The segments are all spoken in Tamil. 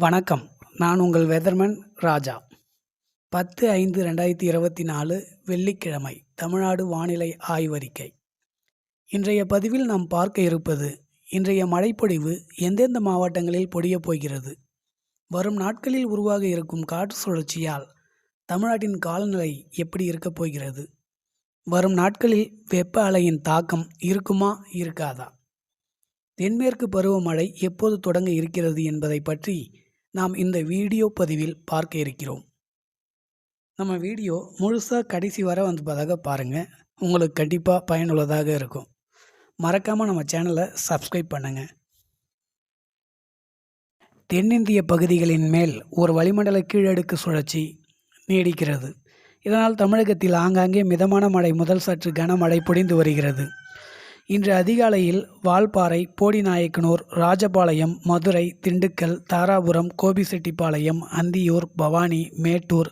வணக்கம். நான் உங்கள் வெதர்மன் ராஜா. பத்து ஐந்து ரெண்டாயிரத்தி இருபத்தி நாலு வெள்ளிக்கிழமை தமிழ்நாடு வானிலை ஆய்வறிக்கை. இன்றைய பதிவில் நாம் பார்க்க இருப்பது இன்றைய மழைப்பொழிவு எந்தெந்த மாவட்டங்களில் பொடியப் போகிறது? வரும் நாட்களில் உருவாக இருக்கும் காற்று சுழற்சியால் தமிழ்நாட்டின் காலநிலை எப்படி இருக்கப் போகிறது? வரும் நாட்களில் வெப்ப அலையின் தாக்கம் இருக்குமா இருக்காதா? தென்மேற்கு பருவமழை எப்போது தொடங்க இருக்கிறது என்பதை பற்றி நாம் இந்த வீடியோ பதிவில் பார்க்க இருக்கிறோம். நம்ம வீடியோ முழுசாக கடைசி வர வந்து பார்த்தா பாருங்கள் உங்களுக்கு கண்டிப்பாக பயனுள்ளதாக இருக்கும். மறக்காமல் நம்ம சேனலை சப்ஸ்கிரைப் பண்ணுங்கள் தென்னிந்திய பகுதிகளின் மேல் ஒரு வளிமண்டல கீழடுக்கு சுழற்சி நீடிக்கிறது. இதனால் தமிழகத்தில் ஆங்காங்கே மிதமான மழை முதல் சற்று கனமழை பொழிந்து வருகிறது. இன்று அதிகாலையில் வால்பாறை போடிநாயக்கனூர் ராஜபாளையம் மதுரை திண்டுக்கல் தாராபுரம் கோபிசெட்டிப்பாளையம் அந்தியூர் பவானி மேட்டூர்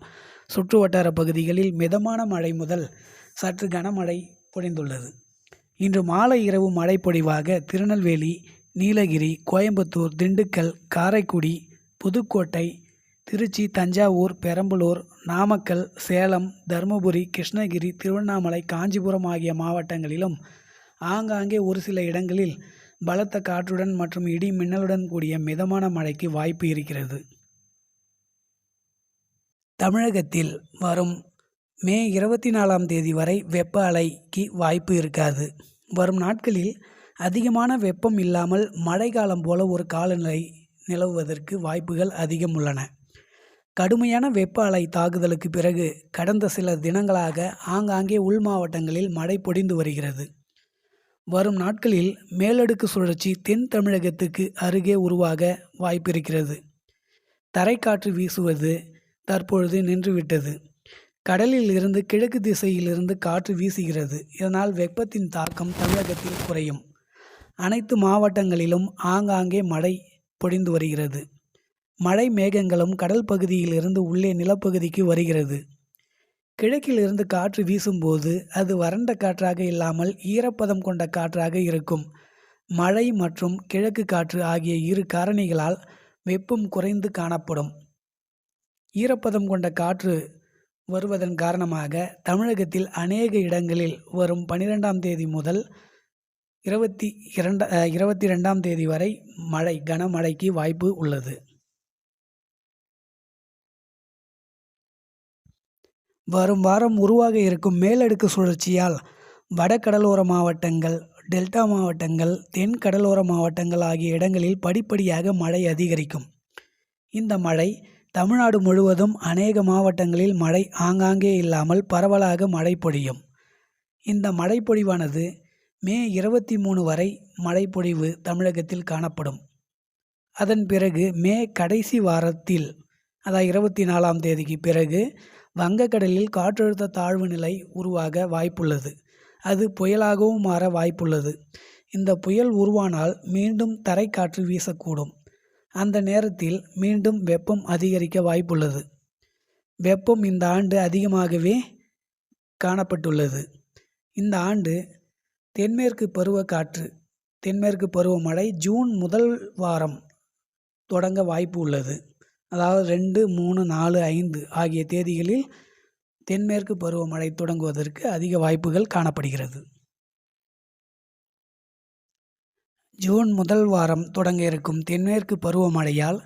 சுற்றுவட்டார பகுதிகளில் மிதமான மழை முதல் சற்று கனமழை பொழிந்துள்ளது. இன்று மாலை இரவு மழை பொழிவாக திருநெல்வேலி நீலகிரி கோயம்புத்தூர் திண்டுக்கல் காரைக்குடி புதுக்கோட்டை திருச்சி தஞ்சாவூர் பெரம்பலூர் நாமக்கல் சேலம் தருமபுரி கிருஷ்ணகிரி திருவண்ணாமலை காஞ்சிபுரம் ஆகிய மாவட்டங்களிலும் ஆங்காங்கே ஒரு சில இடங்களில் பலத்த காற்றுடன் மற்றும் இடி மின்னலுடன் கூடிய மிதமான மழைக்கு வாய்ப்பு இருக்கிறது. தமிழகத்தில் வரும் மே இருபத்தி நாலாம் தேதி வரை வெப்ப அலைக்கு வாய்ப்பு இருக்காது. வரும் நாட்களில் அதிகமான வெப்பம் இல்லாமல் மழைக்காலம் போல ஒரு காலநிலை நிலவுவதற்கு வாய்ப்புகள் அதிகம் உள்ளன. கடுமையான வெப்ப அலை தாக்குதலுக்கு பிறகு கடந்த சில தினங்களாக ஆங்காங்கே உள் மாவட்டங்களில் மழை பொடிந்து வருகிறது. வரும் நாட்களில் மேலடுக்கு சுழற்சி தென் தமிழகத்துக்கு அருகே உருவாக வாய்ப்பிருக்கிறது. தரைக்காற்று வீசுவது தற்பொழுது நின்றுவிட்டது. கடலில் இருந்து கிழக்கு திசையிலிருந்து காற்று வீசுகிறது. இதனால் வெப்பத்தின் தாக்கம் தமிழகத்தில் குறையும். அனைத்து மாவட்டங்களிலும் ஆங்காங்கே மழை பொழிந்து வருகிறது. மழை மேகங்களும் கடல் பகுதியிலிருந்து உள்ளே நிலப்பகுதிக்கு வருகிறது. கிழக்கில் இருந்து காற்று வீசும்போது அது வறண்ட காற்றாக இல்லாமல் ஈரப்பதம் கொண்ட காற்றாக இருக்கும். மழை மற்றும் கிழக்கு காற்று ஆகிய இரு காரணிகளால் வெப்பம் குறைந்து காணப்படும். ஈரப்பதம் கொண்ட காற்று வருவதன் காரணமாக தமிழகத்தில் அநேக இடங்களில் வரும் பனிரெண்டாம் தேதி முதல் இருபத்தி இரண்ட இருபத்தி ரெண்டாம் தேதி வரை மழை கனமழைக்கு வாய்ப்பு உள்ளது. வரும் வாரம் உருவாக இருக்கும் மேலடுக்கு சுழற்சியால் வட கடலோர மாவட்டங்கள் டெல்டா மாவட்டங்கள் தென் கடலோர மாவட்டங்கள் ஆகிய இடங்களில் படிப்படியாக மழை அதிகரிக்கும். இந்த மழை தமிழ்நாடு முழுவதும் அநேக மாவட்டங்களில் மழை ஆங்காங்கே இல்லாமல் பரவலாக மழை பொழியும். இந்த மழைப்பொழிவானது மே இருபத்தி மூணு வரை மழைப்பொழிவு தமிழகத்தில் காணப்படும். அதன் பிறகு மே கடைசி வாரத்தில் அதாவது இருபத்தி நாலாம் தேதிக்கு பிறகு வங்கக்கடலில் காற்றழுத்த தாழ்வு நிலை உருவாக வாய்ப்புள்ளது. அது புயலாகவும் மாற வாய்ப்புள்ளது. இந்த புயல் உருவானால் மீண்டும் தரைக்காற்று வீசக்கூடும். அந்த நேரத்தில் மீண்டும் வெப்பம் அதிகரிக்க வாய்ப்புள்ளது. வெப்பம் இந்த ஆண்டு அதிகமாகவே காணப்பட்டுள்ளது. இந்த ஆண்டு தென்மேற்கு பருவக்காற்று தென்மேற்கு பருவமழை ஜூன் முதல் வாரம் தொடங்க வாய்ப்பு உள்ளது. அதாவது ரெண்டு மூணு நாலு ஐந்து ஆகிய தேதிகளில் தென்மேற்கு பருவமழை தொடங்குவதற்கு அதிக வாய்ப்புகள் காணப்படுகிறது. ஜூன் முதல் வாரம் தொடங்க இருக்கும் தென்மேற்கு பருவமழையால்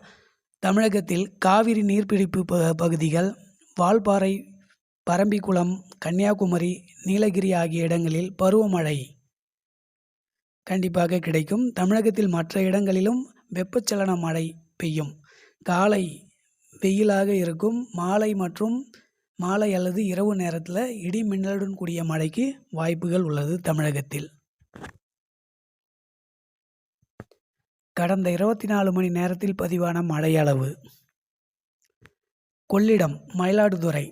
தமிழகத்தில் காவிரி நீர்பிடிப்பு ப பகுதிகள் வால்பாறை பரம்பிக்குளம் கன்னியாகுமரி நீலகிரி ஆகிய இடங்களில் பருவமழை கண்டிப்பாக கிடைக்கும். தமிழகத்தில் மற்ற இடங்களிலும் வெப்பச்சலன மழை பெய்யும். காலை வெயிலாக இருக்கும். மாலை மற்றும் மாலை அல்லது இரவு நேரத்தில் இடி மின்னலுடன் கூடிய மழைக்கு வாய்ப்புகள் உள்ளது தமிழகத்தில். கடந்த இருபத்தி நாலு மணி நேரத்தில் பதிவான மழை அளவு. கொள்ளிடம் மயிலாடுதுறை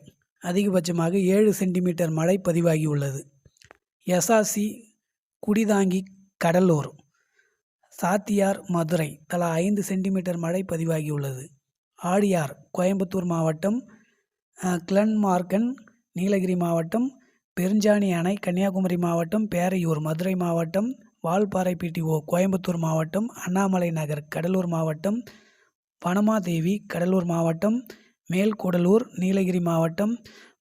அதிகபட்சமாக ஏழு சென்டிமீட்டர் மழை பதிவாகியுள்ளது. எஸ்ஆர்சி குடிதாங்கி கடலூர். சாத்தியார் மதுரை. தலா ஐந்து சென்டிமீட்டர் மழை பதிவாகியுள்ளது. ஆழியார் கோயம்புத்தூர் மாவட்டம் கிளன்மார்க்கன் நீலகிரி மாவட்டம் பெருஞ்சாணி அணை கன்னியாகுமரி மாவட்டம் பேரையூர் மதுரை மாவட்டம் வால்பாறை பிடிஓ கோயம்புத்தூர் மாவட்டம் அண்ணாமலை நகர் கடலூர் மாவட்டம் பனமாதேவி கடலூர் மாவட்டம் மேல்கூடலூர் நீலகிரி மாவட்டம்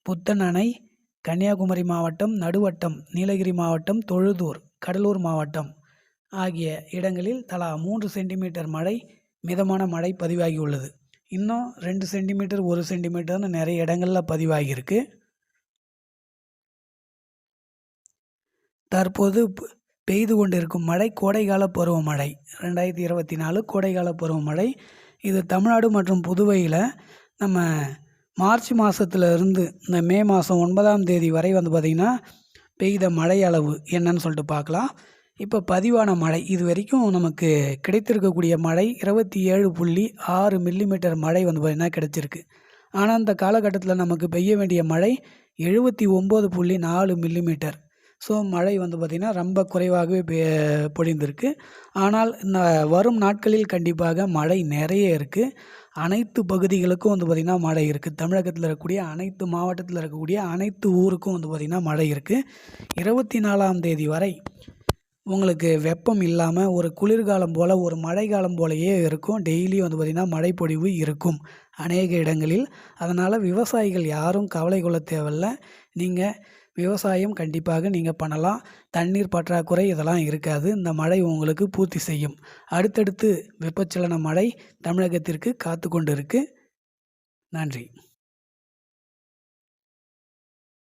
புத்தன் அணை கன்னியாகுமரி மாவட்டம் நடுவட்டம் நீலகிரி மாவட்டம் தொழுதூர் கடலூர் மாவட்டம். ஆகிய இடங்களில் தலா மூன்று சென்டிமீட்டர் மழை மிதமான மழை பதிவாகியுள்ளது. இன்னும் ரெண்டு சென்டிமீட்டர் ஒரு சென்டிமீட்டர்னு நிறைய இடங்களில் பதிவாகியிருக்கு. தற்போது பெய்து கொண்டிருக்கும் மழை கோடைக்கால பருவமழை ரெண்டாயிரத்தி இருபத்தி நாலு கோடைக்கால பருவமழை. இது தமிழ்நாடு மற்றும் புதுவையில் நம்ம மார்ச் மாதத்துலேருந்து இந்த மே மாதம் ஒன்பதாம் தேதி வரை வந்து பார்த்திங்கன்னா பெய்த மழை அளவு என்னன்னு சொல்லிட்டு பார்க்கலாம் இப்போ பதிவான மழை. இது வரைக்கும் நமக்கு கிடைத்திருக்கக்கூடிய மழை இருபத்தி ஏழு புள்ளி ஆறு மில்லிமீட்டர் மழை வந்து பார்த்திங்கன்னா கிடைச்சிருக்கு. ஆனால் அந்த காலகட்டத்தில் நமக்கு பெய்ய வேண்டிய மழை எழுபத்தி ஒம்பது புள்ளி நாலு மில்லிமீட்டர் ஸோ மழை வந்து பார்த்திங்கன்னா ரொம்ப குறைவாகவே பெ- பொழிந்திருக்கு. ஆனால் இந்த வரும் நாட்களில் கண்டிப்பாக மழை நிறைய இருக்குது அனைத்து பகுதிகளுக்கும் வந்து பார்த்திங்கன்னா மழை இருக்குது தமிழகத்தில் இருக்கக்கூடிய அனைத்து மாவட்டத்தில் இருக்கக்கூடிய அனைத்து ஊருக்கும் வந்து பார்த்திங்கன்னா மழை இருக்குது இருபத்தி நாலாம் தேதி வரை உங்களுக்கு வெப்பம் இல்லாமல் ஒரு குளிர்காலம் போல் ஒரு மழைக்காலம் போலயே இருக்கும். டெய்லியும் வந்து பார்த்திங்கன்னா மழைப்பொழிவு இருக்கும் அநேக இடங்களில். அதனால் விவசாயிகள் யாரும் கவலை கொள்ள தேவையில்ல. நீங்கள் விவசாயம் கண்டிப்பாக நீங்கள் பண்ணலாம். தண்ணீர் பற்றாக்குறை இதெல்லாம் இருக்காது. இந்த மழை உங்களுக்கு பூர்த்தி செய்யும். அடுத்தடுத்து வெப்பச்சலன மழை தமிழகத்திற்கு காத்து கொண்டு இருக்குது நன்றி.